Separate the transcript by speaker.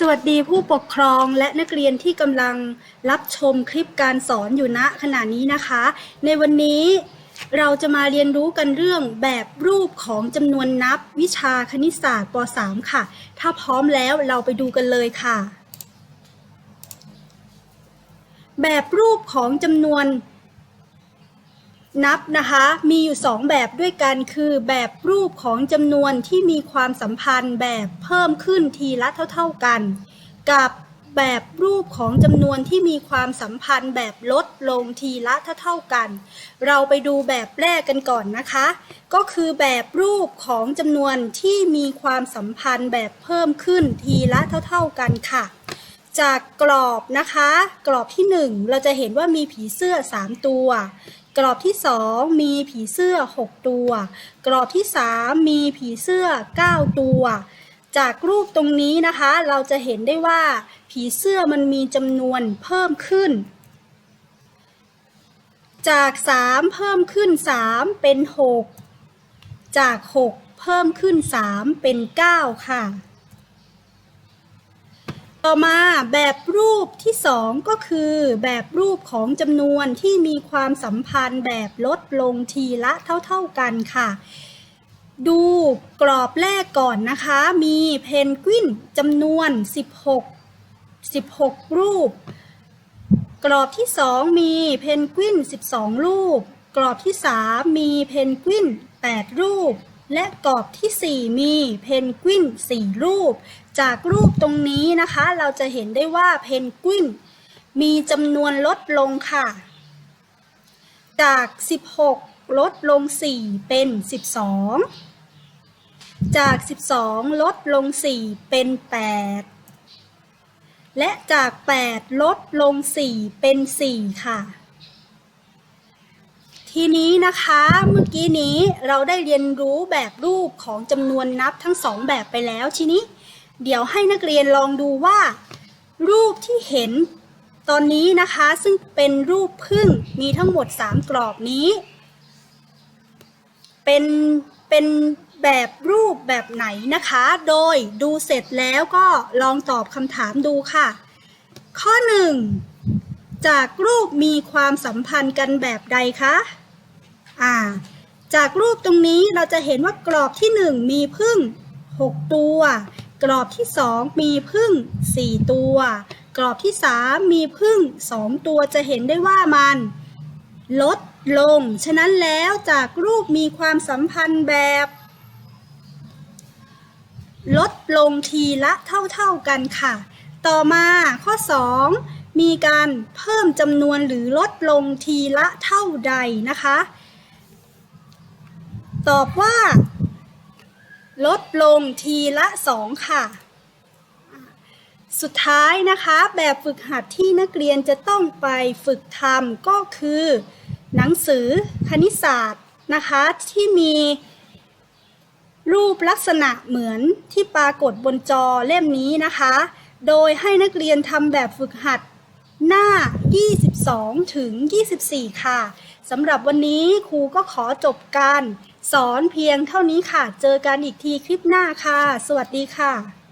Speaker 1: สวัสดีผู้ปกครองและนักเรียนที่กำลังรับชมคลิปการสอนอยู่ณขณะนี้นะคะ ในวันนี้เราจะมาเรียนรู้กันเรื่องแบบรูปของจำนวนนับวิชาคณิตศาสตร์ป .3 ค่ะ ถ้าพร้อมแล้วเราไปดูกันเลยค่ะ แบบรูปของจำนวน นับนะคะมีอยู่ 2 แบบด้วยกันคือแบบรูปของจำนวนที่มีความสัมพันธ์แบบเพิ่มขึ้นทีละเท่า ๆกัน กับแบบรูปของจำนวนที่มีความสัมพันธ์แบบลดลงทีละเท่าๆกัน เราไปดูแบบแรกกันก่อนนะคะ ก็คือแบบรูปของจำนวนที่มีความสัมพันธ์แบบเพิ่มขึ้นทีละเท่าๆกันค่ะ จากกรอบนะคะ กรอบที่ 1 เราจะเห็นว่ามีผีเสื้อ 3 ตัว กรอบที่ 2 มีผีเสื้อ 6 ตัว กรอบที่ 3 มีผีเสื้อ 9 ตัว จากรูปตรงนี้นะคะ เราจะเห็นได้ว่า ผีเสื้อมันมีจำนวนเพิ่มขึ้น จาก 3 เพิ่มขึ้น 3 เป็น 6 จาก 6 เพิ่มขึ้น 3 เป็น 9 ค่ะ ต่อมาแบบรูปที่ 2 ก็คือแบบรูปของจำนวนที่มีความสัมพันธ์แบบลดลงทีละเท่า ๆกันค่ะ ดูกรอบแรกก่อนนะคะ มีเพนกวินจำนวน 16 16 รูป กรอบที่ 2 มีเพนกวิน 12 รูป กรอบที่ 3 มีเพนกวิน 8 รูปและกรอบที่ 4 มีเพนกวิน 4 รูป จากรูปตรงนี้นะคะ เราจะเห็นได้ว่าเพนกวินมีจำนวนลดลงค่ะ จาก 16 ลดลง 4 เป็น 12 จาก 12 ลดลง 4 เป็น 8 และจาก 8 ลดลง 4 เป็น 4 ค่ะ ทีนี้นะคะเมื่อกี้นี้เราได้เรียนรู้แบบรูปของจำนวนนับทั้งสองแบบไปแล้วทีนี้ เดี๋ยวให้นักเรียนลองดูว่า รูปที่เห็นตอนนี้นะคะซึ่งเป็นรูปพึ่งมีทั้งหมด 3 กรอบนี้ เป็นเป็นแบบรูปแบบไหนนะคะ โดยดูเสร็จแล้วก็ลองตอบคำถามดูค่ะ ข้อ 1 จากรูปมีความสัมพันธ์กันแบบใดคะอ่าจากรูปตรงนี้เราจะเห็นว่ากรอบที่ 1 มีพึ่ง 6 ตัว กรอบที่ 2 มีพึ่ง 4 ตัว กรอบที่ 3 มีพึ่ง 2 ตัวจะเห็นได้ว่ามัน ลดลง ฉะนั้นแล้วจากรูปมีความสัมพันธ์แบบ ลดลงทีละเท่าๆกันค่ะ ต่อมาข้อ 2 มีการเพิ่มจำนวนหรือลดลงทีละเท่าใดนะคะ ตอบว่า ลดลงทีละสองค่ะ สุดท้ายนะคะแบบฝึกหัดที่นักเรียนจะต้องไปฝึกทำก็คือ หนังสือคณิตศาสตร์นะคะที่มีรูปลักษณะเหมือนที่ปรากฏบนจอเล่มนี้นะคะ โดยให้นักเรียนทำแบบฝึกหัดหน้า 22 ถึง 24 ค่ะ สำหรับวันนี้ครูก็ขอจบการ สอนเพียงเท่านี้ค่ะ เจอกันอีกทีคลิปหน้าค่ะ สวัสดีค่ะ